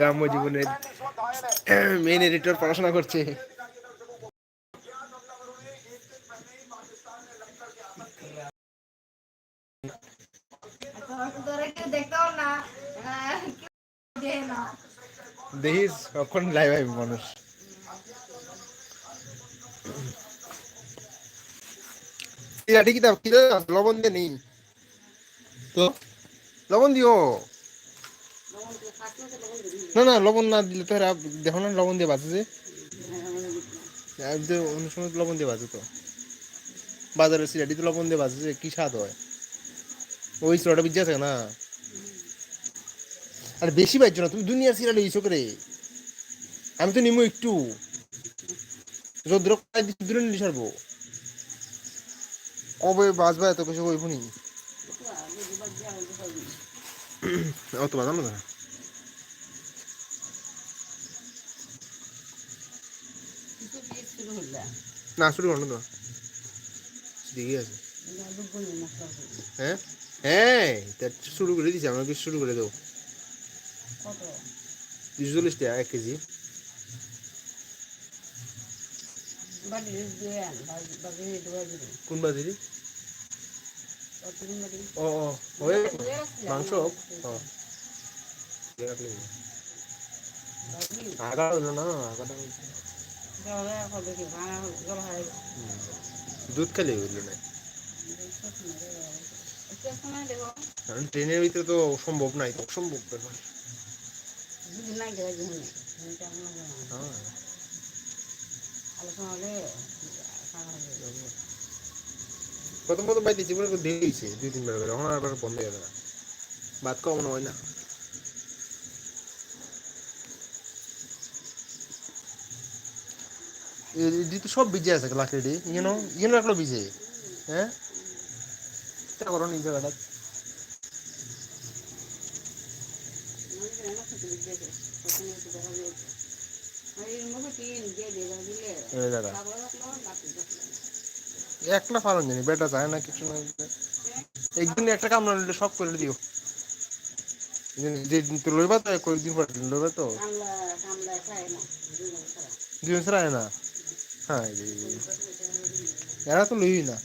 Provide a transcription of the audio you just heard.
গ্রাম্য জীবনের main editor পড়াশোনা করছে। দেখিস কখন লাইভ আইব মানুষ। লবণ দিয়ে নেই। তো? লবণ দিও। না না লবণ না দিলে তো এরা দেখো না লবণ দিয়ে বাজছে অন্য সময় তো লবণ দিয়ে বাজে তো। বাজারের সিরাটি তো লবণ দিয়ে বাজছে কি স্বাদ হয়। ওই সিরাটা বিজ্ঞা আছে না। আর বেশি পাইছো না তুমি দুনিয়ার সিরিয়াল ইসো করে আমি তো নিমু একটু। রৌদ্র দূরে নিয়ে সারবো কবে বাজবা এত কিছু কইব নি? অত বাজানো না না শুরু করো না ঠিকই আছে। হ্যাঁ? হ্যাঁ শুরু করে দিছি আমাকে শুরু করে দেবো দুশো চল্লিশ টাকা এক কেজি। কোন বাজারি ও ও মাংস? ও আগা হলো না আগাটা দুধ খালি হইল না কারণ ট্রেনের ভিতরে তো সম্ভব নাই। তো সম্ভব ব্যাপার হ্যাঁ। প্রথম প্রথম পাইতে জীবনে দিয়েছে দুই তিনবার করে। এখন আর বন্ধ হয়ে যাবে না। ভাত কম হয় না। এডি তো সব বিজে আছে লাকড়ি ইয়েনো ইয়েনো রাখল বিজে হ্যাঁ তা করো নিজ জায়গাটা একলা ফালন জানি বেটা যায় না কিছু না একদিন একটা কামড়া নিলে সব করে দিও যেদিন তো লইবা তো কয়েকদিন পর লইবা তো দুজন ছাড়া না হ্যাঁ এরা তো লইবি না।